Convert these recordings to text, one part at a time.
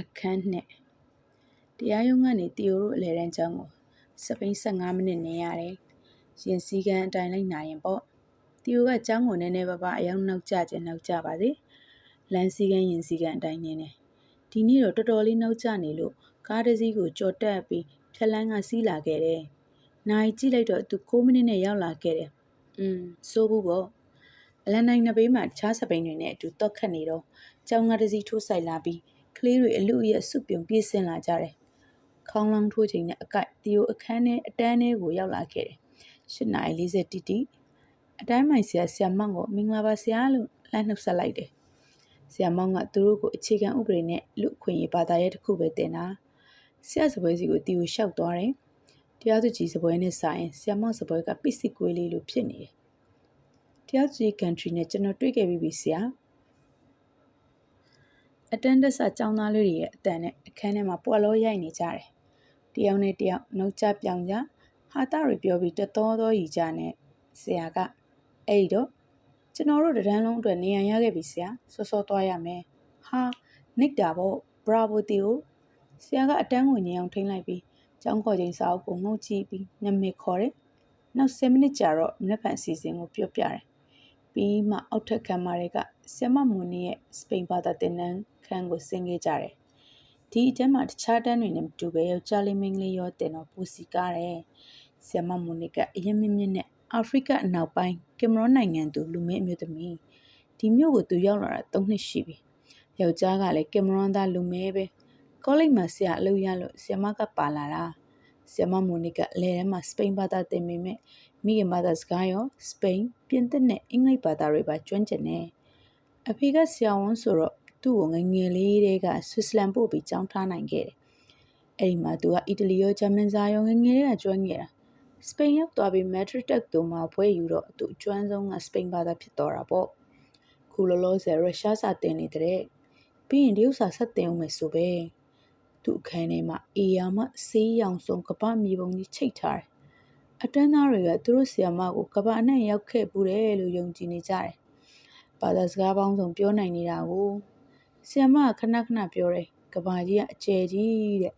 အခန်းနှစ်တရားရုံးကနေတီယိုတို့အလဲတန်းကျောင်းကိုစပိန်15မိနစ်နေရတယ်။ရင်စည်းကမ်းအတိုင်းလိုက်နာရင်ပေါ့။တီယိုကကျောင်းကိုနည်းနည်းပါးပါအရောက်နောက်ကျကျနောက်ကျပါစေ။လမ်းစည်းကမ်းရင်စည်းကမ်းအတိုင်းနေနေ။ဒီနေ့တော့တော်တော်လေးနောက်ကျနေလို့ကားတစ်စီးကိုကြော်တက်ပြီးဖြက်လန်းကစီးလာခဲ့တယ်။နိုင်ကြည့်လိုက်တော့သူ6မိနစ်နဲ့ရောက်လာခဲ့တယ်။อืมစိုးဘူးပေါ့။အလန်နိုင်နှစ်ဘေးမှာတခြားစပိန်တွေနဲ့အတူတော့ခတ်နေတော့ကျောင်းကားတစ်စီးထိုးဆိုင်လာပြီး ကလေးတွေအလူအယက်စုပြုံပြေးဆင်းလာကြတယ်။ခေါင်းလောင်းထိုးချိန်နဲ့အကိုက်တီယိုအခန်းထဲအတန်းထဲကိုရောက်လာခဲ့တယ်။၈နာရီ40တိတိအတိုင်းမိုင်ဆရာဆရာမောင်ကိုမင်္ဂလာပါဆရာလို့လှမ်းနှုတ်ဆက်လိုက်တယ်။ဆရာမောင်ကသူတို့ကိုအခြေခံဥပဒေနဲ့လူအခွင့်အရေးဘာသာရေးတစ်ခုပဲတင်တာ။ဆရာစပွဲစီကိုတီယိုလျှောက်သွားတယ်။တရားသူကြီးစပွဲနဲ့ဆိုင်ဆရာမောင်စပွဲကပစ္စည်းကွေးလေးလိုဖြစ်နေတယ်။တရားသူကြီး country နဲ့ကျွန်တော်တွေ့ခဲ့ပြီးပြီဆရာ။ အတန်းတက်ဆာကျောင်းသားလေးတွေရဲ့အတန်နဲ့အခန်းထဲမှာပွက်လောရိုက်နေကြတယ်။တယောက်နဲ့တယောက်နှုတ်ကြပြောင်ကြဟာတာတွေပြောပြီးတတော်တော်ရီကြနဲ့ဆရာကအဲ့ဒီတော့ကျွန်တော်တို့တန်းလုံးအတွက်နေရန်ရခဲ့ပြီဆရာစောစောသွားရမယ်။ဟာနိတ်တာပေါ့ဘရာဗိုတီကိုဆရာကအတန်းကိုညင်အောင်ထိန်းလိုက်ပြီးကျောင်းခေါ်ချိန်စာအုပ်ကိုငုံကြည့်ပြီးနာမည်ခေါ်တယ်။နောက်10မိနစ်ကြာတော့မနက်ဖြန်အစီအစဉ်ကိုပြောပြတယ်။ ပြီးမှအောက်ထပ်ကမ်းမာတွေကဆရာမမွန်နီရဲ့စပိန်ဘာသာသင်တန်းခန်းကိုဆင်းခဲ့ကြတယ်။ဒီအတန်းမှာတခြားတန်းတွေနဲ့မတူပဲယောက်ျားလေးမိန်းကလေးရောတင်တော့ပူစီကားတယ်။ဆရာမမွန်နီကအရင်မြင့်မြင့်နဲ့အာဖရိကအနောက်ပိုင်းကင်မရွန်နိုင်ငံသူလူမင်းအမျိုးသမီးဒီမြို့ကိုသူရောက်လာတာ၃နှစ်ရှိပြီ။ယောက်ျားကလည်းကင်မရွန်သားလူမဲပဲ။ကောလိပ်မှာဆရာအလုပ်ရလို့ဆရာမကပါလာတာ။ဆရာမမွန်နီကအလဲထဲမှာစပိန်ဘာသာသင်ပေမဲ့ မိခင်ဘာသာစကားရောစပိန်ပြင်သစ်နဲ့အင်္ဂလိပ်ဘာသာတွေပါကျွမ်းကျင်တယ်။အဖေကဆရာဝန်ဆိုတော့သူ့ကိုငငယ်လေးတည်းကဆွစ်ဇလန်ပို့ပြီးကြောင်းထားနိုင်ခဲ့တယ်။အဲ့ဒီမှာသူကအီတလီရောဂျာမန်စာရောငငယ်လေးကကျွမ်းခဲ့တာ။စပိန်ရောက်သွားပြီးမက်ဒရစ်တက်သူမှာဘွဲယူတော့သူအကျွမ်းဆုံးကစပိန်ဘာသာဖြစ်သွားတာပေါ့။ခုလောလောဆယ်ရုရှားစာတင်နေတဲ့ပြီးရင်တရုတ်စာဆက်တင်အောင်မယ်ဆိုပဲ။သူ့အခန်းထဲမှာအေယာမဆေးရောင်စုံကပမြေပုံကြီးချိတ်ထားတယ်။ အတန်းသားတွေကသူတို့ဆီယမကိုကပအနှံ့ရောက်ခဲ့ပူတယ်လို့ယုံကြည်နေကြတယ်။ဘာသာစကားပေါင်းစုံပြောနိုင်နေတာကိုဆီယမကခဏခဏပြောတယ်ကဘာကြီးကအကျယ်ကြီးတဲ့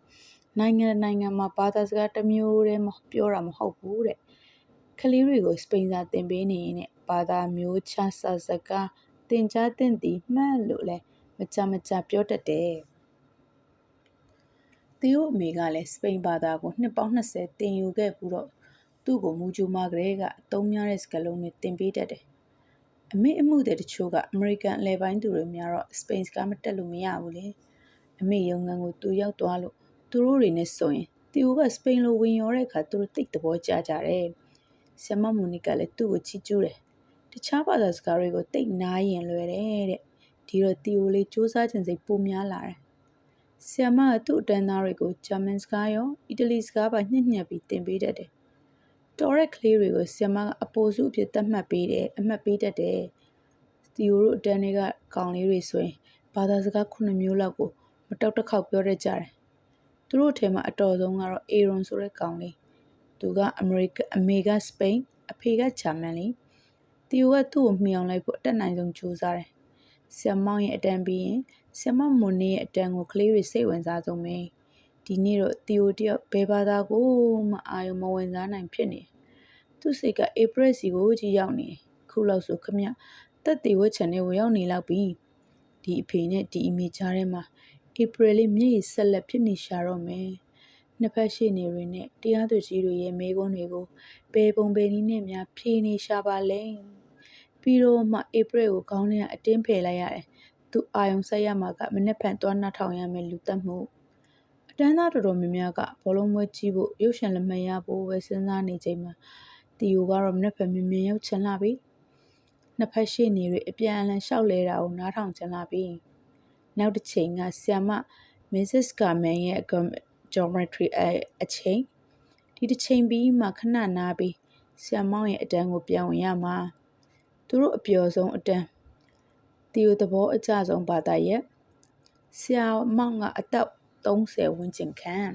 နိုင်ငံနိုင်ငံမှာဘာသာစကားတစ်မျိုးတည်းမပြောတာမဟုတ်ဘူးတဲ့ကလေးတွေကိုစပိန်စာသင်ပေးနေရင်တဲ့ဘာသာမျိုးခြားစာစကားသင်ကြားသင့်သည်မှန်လို့လဲမကြမကြပြောတတ်တယ်သူ့အမေကလည်းစပိန်ဘာသာကိုနှစ်ပေါင်း20သင်ယူခဲ့ပြီးတော့ သူ့ကိုမူဂျူမာကလေးကအသုံးများတဲ့စကားလုံးတွေသင်ပေးတတ်တယ်အမေအမှုတဲ့တချို့ကအမေရိကန်အလဲပိုင်းသူတွေများတော့စပိန်စကားမတက်လို့မရဘူးလေအမေရုံငန်းကိုသူရောက်သွားလို့သူတို့တွေနဲ့ဆိုရင်တီယိုကစပိန်လိုဝင်ရောတဲ့အခါသူတို့တိတ်သဘောကျကြတယ်ဆမ်မမူနီကလည်းသူ့ကိုချီးကျူးတယ်တခြားဘာသာစကားတွေကိုတိတ်နားရင်လွယ်တယ်တဲ့ဒီတော့တီယိုလေးစူးစမ်းခြင်းစိတ်ပိုများလာတယ်ဆမ်မကသူ့အတန်းသားတွေကိုဂျာမန်စကားရောအီတလီစကားပါညှက်ညက်ပြီးသင်ပေးတတ်တယ် တော်တဲ့ကလေးတွေကိုဆီယမကအပိုစုအဖြစ်သတ်မှတ်ပေးတယ်အမှတ်ပေးတတ်တယ်စတီယိုတို့အတန်းတွေကကောင်လေးတွေဆိုရင်ဘာသာစကားခုနှစ်မျိုးလောက်ကိုမတောက်တစ်ခေါက်ပြောတတ်ကြတယ်သူတို့ထဲမှာအတော်ဆုံးကတော့အေရွန်ဆိုတဲ့ကောင်လေးသူကအမေရိကအမေကစပိန်အဖေကဂျာမန်လေးတီယိုကသူ့ကိုမှီအောင်လိုက်ဖို့အတက်နိုင်ဆုံးကြိုးစားတယ်ဆီယမောင်ရဲ့အတန်းပြီးရင်ဆီယမမွန်နေရဲ့အတန်းကိုကလေးတွေစိတ်ဝင်စားဆုံးပဲ ဒီနေ့တော့တီယိုတယောက်ဘယ်ဘာသာကိုမှအာရုံမဝင်စားနိုင်ဖြစ်နေသူ့စိတ်ကဧပြီစီကိုကြီးရောက်နေခုလောက်ဆိုခမတက်တီဝက်ချန်နဲ့ဝရောက်နေလောက်ပြီဒီအဖေနဲ့ဒီအမေကြားထဲမှာဧပြီလေးမျက်ရည်ဆက်လက်ဖြစ်နေရှာတော့မယ်နှစ်ဖက်ရှိနေတွေနဲ့တရားသူကြီးတွေရဲ့မေးခွန်းတွေကိုဘယ်ပုံဘယ်နည်းနဲ့များဖြေနေရှာပါလဲပြီးတော့မှဧပြီကိုခေါင်းထဲကအတင်းဖယ်လိုက်ရတယ်သူအာယုံဆက်ရမှာကမနေ့ဖန်သွားနှထောင်ရမယ်လူတက်မှု တန်းသားတော်တော်များများကဘောလုံးပွဲကြည့်ဖို့ရုပ်ရှင်လက်မှတ်ရဖို့ပဲစဉ်းစားနေချိန်မှာတီယိုကတော့မနေ့ဖက်မြင်မြင်ရောက်ချင်လာပြီနှစ်ဖက်ရှိနေတွေအပြန်အလှန်ရှောက်လဲတာကိုနားထောင်ချင်လာပြီနောက်တစ်ချိန်ကဆီယမ Mrs. Carmen ရဲ့ geometry အချိန်ဒီတစ်ချိန်ပြီးမှခဏနားပြီးဆီယမောင်ရဲ့အတန်းကိုပြန်ဝင်ရမှာသူတို့အပျော်ဆုံးအတန်းတီယိုသဘောအကျဆုံးဘာသာရဲ့ဆရာမောင်ကအသက် 30ဝန်းကျင်ခန့်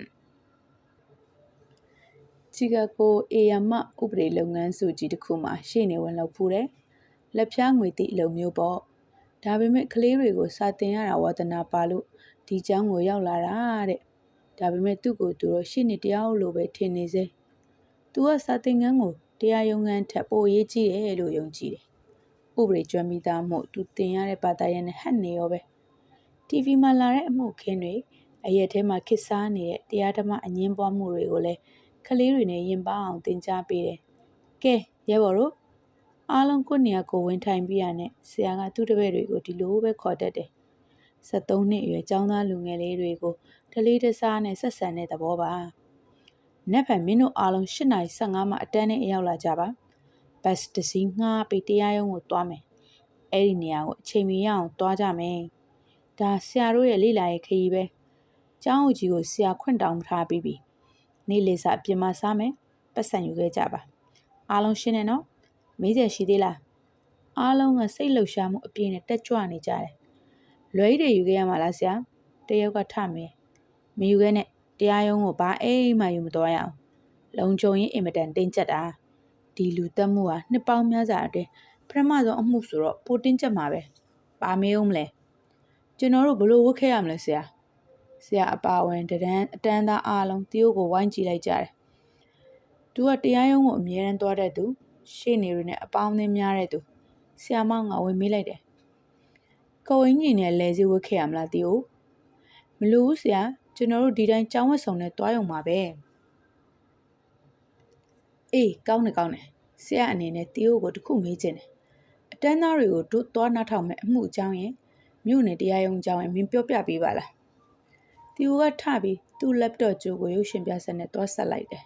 ချီကာဂိုအေယာမဥပဒေလုပ်ငန်းစုကြီးတစ်ခုမှာရှေ့နေဝင်လုပ်ဖူးတယ်။လက်ဖြားငွေတိအလုပ်မျိုးပေါ့။ဒါပေမဲ့ကလေးတွေကိုစာတင်ရတာဝါသနာပါလို့ဒီကျောင်းကိုရောက်လာတာတဲ့။ဒါပေမဲ့သူ့ကိုသူတော့ရှေ့နေတရားလိုပဲထင်နေစေ။ "तू ကစာတင်ငန်းကိုတရားရုံးခန်းထက်ပိုရေးကြည့်တယ်လို့ယုံကြည်တယ်။ဥပဒေကျွမ်းမိသားမို့ तू တင်ရတဲ့ဘာသာရပ်နဲ့ဟပ်နေရောပဲ။" TV မှာလာတဲ့အမှုခင်းတွေ အရက်ထဲမှာခစ်စားနေတဲ့တရားဓမ္မအငင်းပွားမှုတွေကိုလည်းကလေးတွေနဲ့ရင်ပါအောင်သင်ကြားပေးတယ်။ကဲရဲဘော်တို့အားလုံးကိုနေရာကိုဝင်ထိုင်ပြီးရနဲ့ဆရာကသူ့တပည့်တွေကိုဒီလိုပဲခေါ်တတ်တယ်။73နှစ်အရွယ်ចောင်းသားလူငယ်လေးတွေကိုတလေးတစားနဲ့ဆက်ဆံတဲ့သဘောပါ။နက်ဖန်မင်းတို့အားလုံး8:15မှာအတန်းနဲ့ရောက်လာကြပါ။ဘတ်စ်တစ်စီးငှားပြီးတရားရုံးကိုသွားမယ်။အဲ့ဒီနေရာကိုအချိန်မီရအောင်သွားကြမယ်။ဒါဆရာတို့ရဲ့လိလာရဲ့ခရီးပဲ။ ကျောင်းအုပ်ကြီးကိုဆရာခွင့်တောင်းထားပြီးပြီ။နေ့လေစာအပြင်မှာစားမယ်။ပတ်စံယူခဲ့ကြပါ။အားလုံးရှင်းနေနော်။မေးချက်ရှိသေးလား။အားလုံးကစိတ်လှုပ်ရှားမှုအပြည့်နဲ့တက်ကြွနေကြတယ်။လွယ်တွေယူခဲ့ရမှာလားဆရာ။တယောက်ကထမယ်။မယူခဲ့နဲ့တရားရုံးကိုဘာအိမ်မှယူမသွားရအောင်။လုံခြုံရေးအင်မတန်တင်းကျပ်တာ။ဒီလူတက်မှုဟာနှစ်ပေါင်းများစွာအတွင်းပထမဆုံးအမှုဆိုတော့ပိုတင်းကျပ်မှာပဲ။ပါမေးဦးမလဲ။ကျွန်တော်တို့ဘလို့ဝတ်ခဲ့ရမလဲဆရာ။ ဆရာအပါဝင်တဒန်းအတန်းသားအားလုံးတီးိုကိုဝိုင်းကြည့်လိုက်ကြတယ်။သူကတရားရုံးကိုအမြဲတမ်းသွားတဲ့သူရှေ့နေတွေနဲ့အပေါင်းအသင်းများတဲ့သူဆရာမောင်ကဝင်မေးလိုက်တယ်။ကိုဝင်းကြီးနဲ့လဲစီဝတ်ခဲ့ရမလားတီးိုမလို့ဆရာကျွန်တော်တို့ဒီတိုင်းကြောင်းဝတ်ဆောင်နဲ့တွားရုံပါပဲအေးကောင်းတယ်ကောင်းတယ်ဆရာအနေနဲ့တီးိုကိုတခုမေးချင်တယ်အတန်းသားတွေကိုတို့တွားနှောက်ထောင်မဲ့အမှုအကြောင်းရင်မြို့နယ်တရားရုံးအကြောင်းရင်မင်းပြောပြပေးပါလား တီးိုကထပြီးသူ့ laptop ကြိုးကိုရုပ်ရှင်ပြဆက်နဲ့တွားဆက်လိုက်တယ်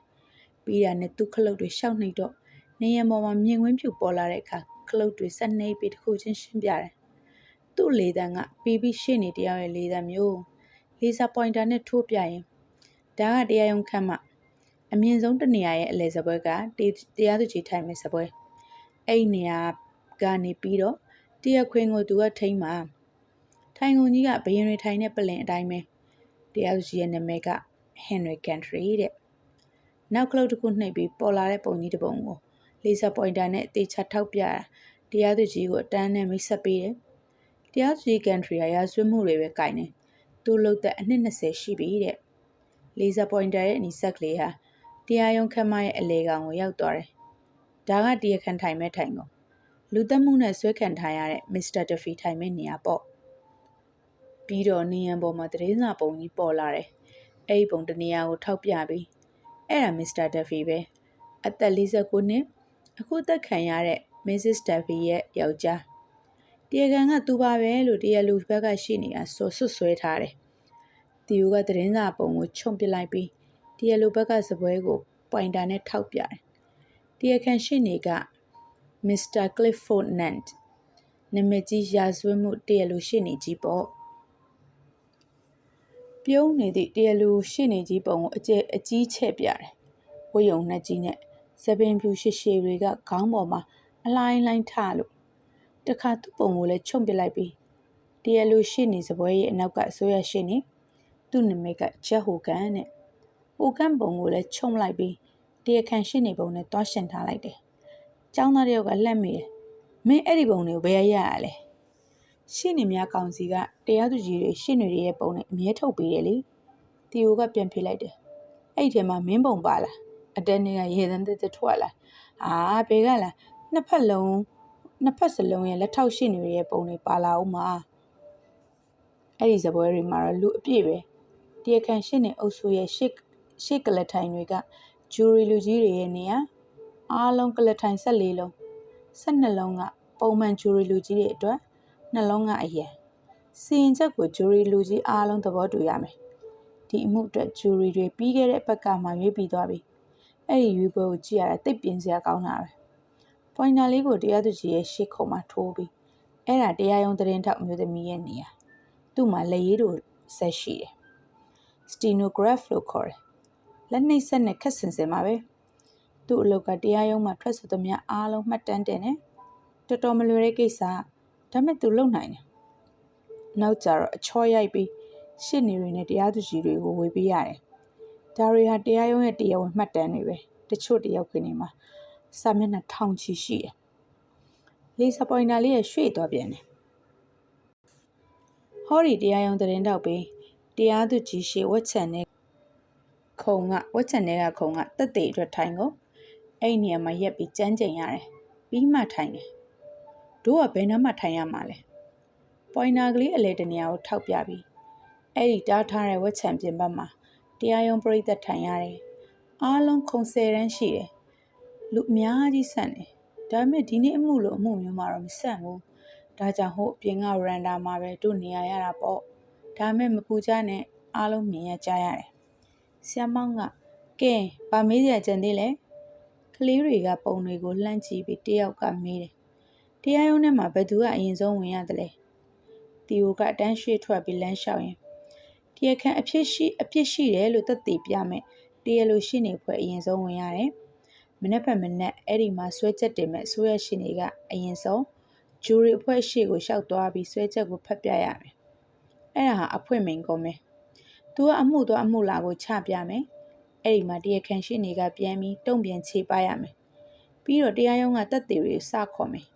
ပြီးတာနဲ့သူ့ခလုတ်တွေရှောက်နှိပ်တော့နေရံပေါ်မှာမြင်ကွင်းပြူပေါ်လာတဲ့အခါခလုတ်တွေဆက်နှိပ်ပြီးတစ်ခုချင်းရှင်းပြတယ်သူ့လေတန်းကပြီးပြီးရှေ့နေတရားရဲ့လေတန်းမျိုးလေဆာပွိုင်တာနဲ့ထိုးပြရင်ဒါကတရားရုံးခန့်မှအမြင့်ဆုံးတနေရာရဲ့အလဲစပွဲကတရားသူကြီးထိုင်မဲ့စပွဲအဲ့ဒီနေရာကနေပြီးတော့တရားခွင်ကိုသူကထိမ့်မှာထိုင်ကုန်ကြီးကဘယင်တွေထိုင်တဲ့ပလင်အတိုင်းပဲ တရားသူကြီးရဲ့နာမည်က Henry Gantry တဲ့နောက်ကလုတ်တစ်ခုနှိပ်ပြီးပေါ်လာတဲ့ပုံကြီးတစ်ပုံကိုလေဆာပွိုင်တာနဲ့တေချာထောက်ပြတာတရားသူကြီးကိုအတန်းနဲ့မိတ်ဆက်ပေးတယ်တရားသူကြီး Gantry ကရာဇဝတ်မှုတွေပဲကင်တယ်သူ့လုတ်သက်အနှစ်20ရှိပြီတဲ့လေဆာပွိုင်တာရဲ့အနီးဆက်ကလေးဟာတရားရုံးခမ်းမရဲ့အလေကောင်ကိုရောက်သွားတယ်ဒါကတရားခံထိုင်မဲ့ထိုင်ကုန်လူသက်မှုနဲ့ဆွဲခံထားရတဲ့မစ္စတာတဖီထိုင်မဲ့နေရာပေါ့ ပြီးတော့နေရန်ပေါ်မှာတရင်စာပုံကြီးပေါ်လာတယ်အဲ့ဒီပုံတနေရာကိုထောက်ပြပြီးအဲ့ဒါမစ္စတာတဖီပဲအသက်49နှစ်အခုသက်ခံရတဲ့ Mrs. Duffy ရဲ့ယောက်ျားတရားခံကသူပါပဲလို့တရားလူဘက်ကရှိနေတာဆိုဆွဆွဲထားတယ်။တီယိုကသတင်းစာပုံကိုခြုံပစ်လိုက်ပြီးတရားလူဘက်ကစပွဲကိုပွိုင်တာနဲ့ထောက်ပြတယ်။တရားခံရှိနေက Mr. Clifford Nant နမကြီးရာဇဝတ်မှုတရားလူရှိနေကြီးပေါ့။ ပြုံးနေသည့်တရားလူရှိနေကြီးပုံကိုအကျအကြီးချဲ့ပြတယ်။ဝိယုံနှက်ကြီးနဲ့စပင်ဖြူရှည်ရှည်တွေကခေါင်းပေါ်မှာအလိုင်းလိုင်းထလို့တခါသူ့ပုံကိုလည်းချုံပစ်လိုက်ပြီးတရားလူရှိနေစပွဲရဲ့အနောက်ကအစိုးရရှိနေသူ့နာမည်ကချက်ဟိုကန်တဲ့ဟိုကန်ပုံကိုလည်းချုံလိုက်ပြီးတရားခံရှိနေပုံနဲ့တွားရှင်ထားလိုက်တယ်။ကျောင်းသားတယောက်ကလှက်မိတယ်။မင်းအဲ့ဒီပုံတွေကိုဘယ်ရရရလဲ။ ရှိနေများကောင်စီကတရားသူကြီးတွေရှင်းတွေရဲ့ပုံနဲ့အမြဲထုတ်ပေးတယ်လေ။တီယိုကပြန်ဖြေလိုက်တယ်။အဲ့ဒီထဲမှာမင်းပုံပါလား။အတဲနေကရေသန်းသက်သက်ထွက်လာ။အာဘေကလားနှစ်ဖက်လုံးနှစ်ဖက်စလုံးရဲ့လက်ထောက်ရှိနေရဲ့ပုံတွေပါလာအောင်မှာအဲ့ဒီဇပွဲတွေမှာတော့လူအပြည့်ပဲတရားခံရှင်းနေအုပ်စုရဲ့ရှစ်ရှစ်ကလထိုင်တွေကဂျူရီလူကြီးတွေရဲ့နေရာအားလုံးကလထိုင်14လုံး12လုံးကပုံမှန်ဂျူရီလူကြီးတွေအတွက် နှလုံးကအရင်စီရင်ချက်ကိုဂျူရီလူကြီးအားလုံးသဘောတူရမယ်ဒီအမှုအတွက်ဂျူရီတွေပြီးခဲ့တဲ့ဘက်ကမှရွေးပြီးသွားပြီအဲ့ဒီရွေးပွဲကိုကြည့်ရတာသိပ်ပြင်စရာကောင်းတာပဲပွိုင်နာလေးကိုတရားသူကြီးရဲ့ရှေ့ခုံမှာထိုးပြီးအဲ့ဒါတရားရုံးသတင်းထောက်မျိုးသမီးရဲ့နေရာသူ့မှာလက်ရည်တို့ဆက်ရှိတယ်စတီနိုဂရပ်လို့ခေါ်တယ်လက်နှိပ်ဆက်နဲ့ခက်ဆင်ဆင်ပါပဲသူ့အလုပ်ကတရားရုံးမှာထွက်ဆိုသမျှအားလုံးမှတ်တမ်းတင်တယ်တော်တော်မလွယ်တဲ့ကိစ္စ ဒါမဲ့သူလုပ်နိုင်တယ်နောက်ကြတော့အချောရိုက်ပြီးရှစ်နေတွေနဲ့တရားသူကြီးတွေကိုဝေပေးရတယ်ဒါတွေဟာတရားရုံးရဲ့တရားဝင်မှတ်တမ်းတွေပဲတချို့တယောက်ခင်နေမှာစာမျက်နှာထောင်ချီရှိတယ်။လေးစပွိုင်နာလေးရဲ့ရွှေ့သွားပြန်တယ်။ဟောဒီတရားရုံးသတင်းတောက်ပြီးတရားသူကြီးရှေဝက်ချန်နဲ့ခုံကဝက်ချန်တွေကခုံကတက်သေးအတွက်ထိုင်ကိုအဲ့ဒီနေရာမှာရက်ပြီးကြမ်းကြင်ရတယ်ပြီးမှထိုင်တယ် တို့ကဘယ်နှမှထိုင်ရမှာလဲပွိုင်နာကလေးအလဲတနေရာကိုထောက်ပြပြီးအဲ့ဒီတားထားတဲ့ဝက်ချန်ပြင်ဘက်မှာတရားရုံးပြိသက်ထိုင်ရတယ်အားလုံးခုံဆယ်တန်းရှိတယ်လူအများကြီးဆန့်တယ်ဒါပေမဲ့ဒီနေ့အမှုလိုအမှုမျိုးမှာတော့မဆန့်ဘူးဒါကြောင့်ဟိုအပြင်ကရန်ဒါမှာပဲတို့နေရရတာပေါ့ဒါပေမဲ့မပူကြနဲ့အားလုံးမြင်ရကြရတယ်ဆ iam မောင်ကကဲဗာမေးစရာကြံသေးလဲကလေးတွေကပုံတွေကိုလှမ်းကြည့်ပြီးတယောက်ကမေးတယ် တရားရုံးထဲမှာဘယ်သူကအရင်ဆုံးဝင်ရတယ်လဲတီယိုကတန်းရွှေ့ထွက်ပြီးလမ်းလျှောက်ရင်တရားခံအဖြစ်ရှိအပြစ်ရှိတယ်လို့သက်သေပြမယ်တရားလိုရှိနေဖွဲ့အရင်ဆုံးဝင်ရတယ်မနေ့ဖက်မနေ့အဲ့ဒီမှာဆွဲချက်တင်မဲ့ဆွဲရရှိနေကအရင်ဆုံးဂျူရီအဖွဲ့ရှိကိုရှောက်သွားပြီးဆွဲချက်ကိုဖတ်ပြရမယ်အဲ့ဒါဟာအဖွင့်မိန်ကုန်မယ်သူကအမှုတော့အမှုလာကိုချပြမယ်အဲ့ဒီမှာတရားခံရှိနေကပြန်ပြီးတုံ့ပြန်ခြေပရမယ်ပြီးတော့တရားရုံးကတက်သေးတွေစခေါ်မယ်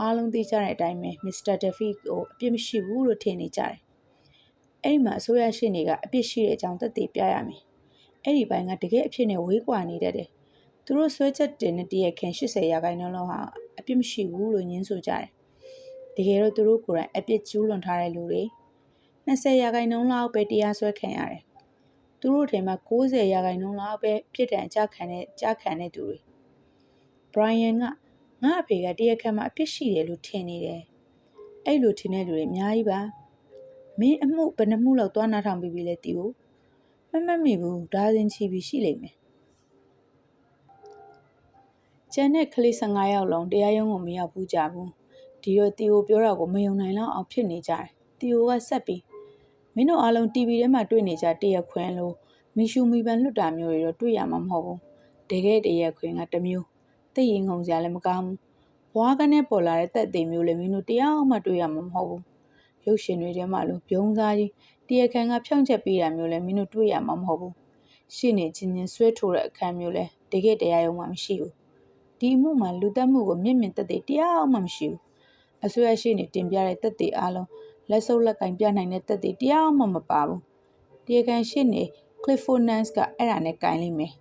အားလုံးသိကြတဲ့အတိုင်းပဲမစ္စတာဒက်ဖီကိုအပြစ်မရှိဘူးလို့ထင်နေကြတယ်အဲ့ဒီမှာအစိုးရရှိနေကအပြစ်ရှိတဲ့အကြောင်းသက်သေပြရမယ်အဲ့ဒီပိုင်းကတကယ်အဖြစ်နဲ့ဝေးကွာနေတတ်တယ်သူတို့ဆွဲချက်တင်တဲ့တရခင်80ရာခိုင်နှုန်းလောက်ဟာအပြစ်မရှိဘူးလို့ညင်းဆိုကြတယ်တကယ်တော့သူတို့ကိုယ်တိုင်အပြစ်ကျူးလွန်ထားတဲ့လူတွေ20ရာခိုင်နှုန်းလောက်ပဲတရားစွဲခံရတယ်သူတို့ထဲမှာ90ရာခိုင်နှုန်းလောက်ပဲပြစ်ဒဏ်ကြခံတဲ့ကြခံတဲ့သူတွေ Brian က ငါအဖေကတရားခံမှာအပြစ်ရှိတယ်လို့ထင်နေတယ်အဲ့လိုထင်တဲ့လူတွေအများကြီးပါမင်းအမှုဘယ်နှမှုလောက်သွားနာထောင်ပြီးပြီလဲတီကိုမမတ်မိဘူးဒါစင်ချီပြီးရှိလိမ့်မယ်ကျန်တဲ့ကလေး15ယောက်လုံးတရားရုံးကိုမရောက်ဘူးကြဘူးဒီတော့တီကိုပြောတာကိုမယုံနိုင်လောက်အောင်ဖြစ်နေကြတယ်တီကိုကဆက်ပြီးမင်းတို့အားလုံး TV ထဲမှာတွေ့နေကြတရက်ခွင်လို့မီရှူမီပန်လွတ်တာမျိုးတွေတော့တွေ့ရမှာမဟုတ်ဘူးတကယ်တရက်ခွင်ကတစ်မျိုး သိရင်ငုံစရာလည်းမကောင်းဘူးဘွားကနေပေါ်လာတဲ့တက်သိမ်မျိုးလည်းမင်းတို့တရားမှတွေ့ရမှာမဟုတ်ဘူးရုပ်ရှင်တွေထဲမှာလို့ပြုံးစားကြီးတရားခံကဖြောင့်ချက်ပေးတာမျိုးလည်းမင်းတို့တွေ့ရမှာမဟုတ်ဘူးရှင်းနေချင်းချင်းဆွဲထိုးတဲ့အခန်းမျိုးလည်းတကယ်တရားရုံးမှမရှိဘူးဒီအမှုမှာလူတက်မှုကိုမြင့်မြင့်တက်တဲ့တရားမှမရှိဘူးအဆွဲရှိနေတင်ပြတဲ့တက်တဲ့အားလုံးလက်စုပ်လက်ကင်ပြနိုင်တဲ့တက်တဲ့တရားမှမပါဘူးတရားခံရှိနေ Clifford Nance ကအဲ့ဒါနဲ့ကင်လိမ့်မယ်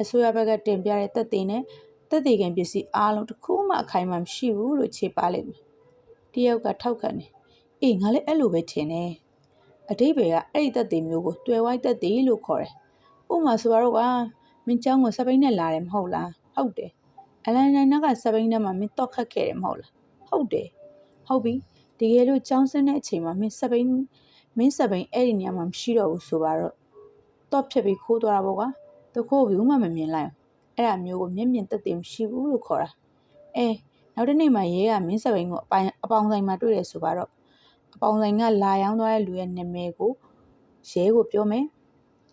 အစိုးရဘက်ကတင်ပြတဲ့တက်တဲ့နဲ့ တက်တဲ့ကန်ပစ္စည်းအားလုံးတစ်ခုမှအခိုင်အမာမရှိဘူးလို့ခြေပါလိမ့်မယ်တယောက်ကထောက်ခံတယ်အေးငါလည်းအဲ့လိုပဲထင်တယ်အတိတ်ဘယ်ကအဲ့ဒီတက်တဲ့မျိုးကိုတွယ်ဝိုက်တက်တဲ့လို့ခေါ်တယ်ဥပမာဆိုတော့ကမင်းเจ้าကိုစပိန်နဲ့လာတယ်မဟုတ်လားဟုတ်တယ်အလန်နိုင်နာကစပိန်နဲ့မှမင်းတော့ခတ်ခဲ့တယ်မဟုတ်လားဟုတ်တယ်ဟုတ်ပြီတကယ်လို့ကျောင်းဆင်းတဲ့အချိန်မှာမင်းစပိန်မင်းစပိန်အဲ့ဒီနေရာမှာမရှိတော့ဘူးဆိုပါတော့တော့ဖြစ်ပြီးခိုးသွားတာပေါ့ကွာသူခိုးဘူးမှမမြင်လိုက် အဲ့ဒါမျိုးကိုမျက်မြင်သက်သေမရှိဘူးလို့ခေါ်တာအဲနောက်တစ်နေ့မှရဲကမင်းစပိန်ကိုအပိုင်အပေါင်ဆိုင်မှာတွေ့တယ်ဆိုပါတော့အပေါင်ဆိုင်ကလာရောင်းသွားတဲ့လူရဲ့နာမည်ကိုရဲကိုပြောမယ်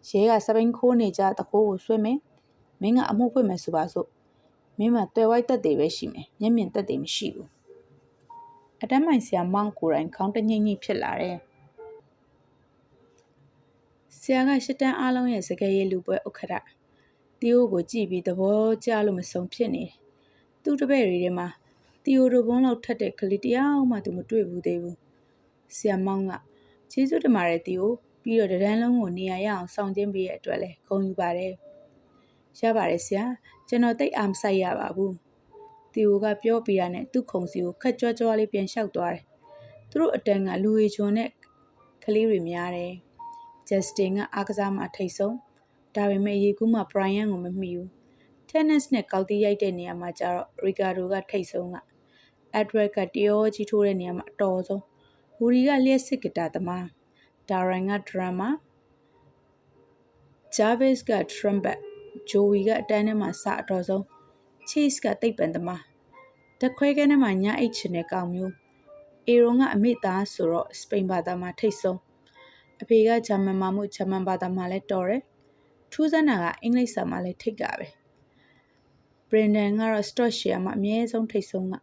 ရဲကစပိန်ခိုးနေကြတခိုးကိုဆွဲမယ်မင်းကအမှုဖွင့်မယ်ဆိုပါစို့မင်းမတွေ့ဝိုက်တက်သေးပဲရှိမယ်မျက်မြင်တက်သေးမရှိဘူးအတမ်းမိုင်ဆရာမောင်ကိုယ်တိုင်ခေါင်းတညိမ့်ညိဖြစ်လာတယ်ဆရာကရှစ်တန်းအားလုံးရဲ့စကားရည်လူပွဲဥက္ခရ တီယိုကိုကြည့်ပြီးသဘောကျလို့မဆုံးဖြစ်နေတယ်သူ့တပည့်တွေထဲမှာတီယိုတို့ဘုံလောက်ထက်တဲ့ကလေးတယောက်မှသူမတွေ့ဘူးသေးဘူးဆရာမောင်ကကျေးဇူးတင်ပါတယ်တီယိုပြီးတော့တဒန်းလုံးကိုနေရာရအောင်ဆောင်ကျင်းပေးရတဲ့အတွက်လည်းဂုဏ်ယူပါတယ်ရပါတယ်ဆရာကျွန်တော်တိတ်အားမဆိုင်ရပါဘူးတီယိုကပြောပြရတဲ့သူ့ခုံစီကိုခက်ကြွကြွလေးပြန်လျှောက်သွားတယ်သူတို့အတန်းကလူဝေချွန်နဲ့ကလေးတွေများတယ်ဂျက်စတင်ကအားကစားမှာထိတ်ဆုံး ဒါပေမဲ့ရေကူးမှာဘရိုင်ယန်ကိုမမှီဘူးတက်နစ်နဲ့ ကောက်တီးရိုက်တဲ့နေရာမှာကျတော့ရီကာဒိုကထိတ်ဆုံးကအက်ဒရက်ကတယောကြီးထိုးတဲ့နေရာမှာ အတော်ဆုံးဝူရီကလျှက်စစ်ဂီတာသမားဒါရိုင်ကဒရမ်မာဂျာဗစ်ကထရမ်ဘတ်ဂျိုဝီကအတန်းထဲမှာစအတော်ဆုံးချီစ်ကတိတ်ပန်သမားတခွဲကန်းထဲမှာ ညအိတ်ချင်တဲ့ကောင်မျိုးအေရွန်ကအမိသားဆိုတော့ စပိန်ဘာသာမှာ ထိတ်ဆုံး အဖေက ဂျာမန်မှာမှုဂျာမန်ဘာသာမှာလည်း တော်တယ် ထူးဆန်းတာကအင်္ဂလိပ်စာမှာလည်းထိတ်ကပဲဘရင်ဒန်ကတော့ stock share မှာအမြဲဆုံးထိတ်ဆုံးက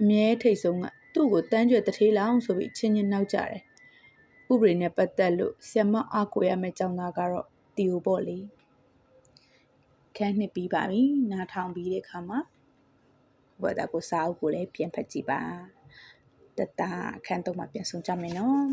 အမြဲထိတ်ဆုံးကသူ့ကိုတန်းကျွဲတထေးလောင်ဆိုပြီးချင်းချင်းနောက်ကြတယ်ဥပဒေနဲ့ပတ်သက်လို့ဆ iam မအားကိုရမယ့်ကြောင်းသားကတော့တီယိုပေါ့လေခန်းနှစ်ပြီးပါပြီနားထောင်ပြီးတဲ့အခါမှာဘာသာကိုစာအုပ်ကိုလည်းပြန်ဖတ်ကြည့်ပါတတအခန်းတော့မှပြန်ဆုံးကြမယ်နော်